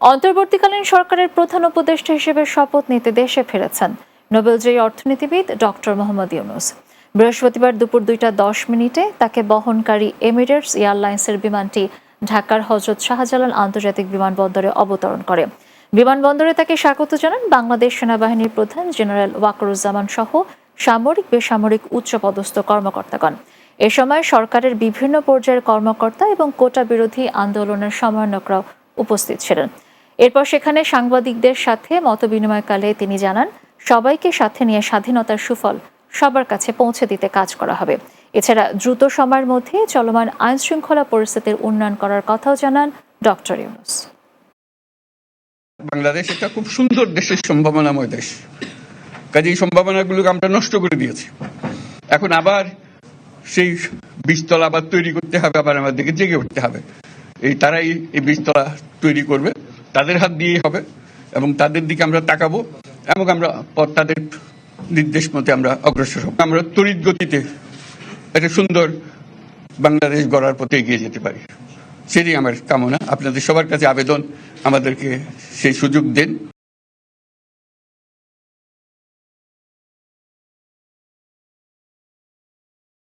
অন্তর্বর্তীকালীন সরকারের প্রধান উপদেষ্টা হিসেবে শপথ নিতে দেশে ফিরেছেন। নোবেলজয়ী অর্থনীতিবিদ ডক্টর মোহাম্মদ ইউনুস। বৃহস্পতিবার দুপুর দুইটা দশ মিনিটে তাকে বহনকারী এমিরেটস এয়ারলাইন্সের বিমানটি ঢাকার হজরত শাহজালাল আন্তর্জাতিক বিমানবন্দরে অবতরণ করে। বিমানবন্দরে তাকে স্বাগত জানান বাংলাদেশ সেনাবাহিনীর প্রধান জেনারেল ওয়াকরুজ্জামান সহ সামরিক, বেসামরিক, উচ্চপদস্থ কর্মকর্তাগণ। এ সময় সরকারের বিভিন্ন পর্যায়ের কর্মকর্তা এবং কোটা বিরোধী আন্দোলনের সমন্বয়করাও উপস্থিত ছিলেন। এরপর সেখানে সাংবাদিকদের সাথে মতবিনিময়কালে তিনি জানান, সবাইকে সাথে নিয়ে স্বাধীনতার সুফল সবার কাছে পৌঁছে দিতে কাজ করা হবে। এছাড়া দ্রুত সময়ের মধ্যে চলমান আইন শৃঙ্খলা পরিস্থিতির উন্নয়ন করার কথাও জানান ডক্টর ইউনুস। বাংলাদেশ একটা খুব সুন্দর দেশের সম্ভাবনাময় দেশ। কাজে এই সম্ভাবনাগুলোকে আমরা নষ্ট করে দিয়েছি। এখন আবার সেই বীজতলা আবার তৈরি করতে হবে, আবার আমাদেরকে জেগে উঠতে হবে। এই তারাই এই বীজতলা তৈরি করবে। তাদের হাত দিয়েই হবে এবং তাদের দিকে আমরা তাকাবো এবং আমরা তাদের নির্দেশ মতে আমরা অগ্রসর হব। আমরা তড়িৎ গতিতে একটা সুন্দর বাংলাদেশ গড়ার পথে এগিয়ে যেতে পারি। সেটাই আমার কামনা। আপনাদের সবার কাছে আবেদন। আমাদেরকে সেই সুযোগ দেন।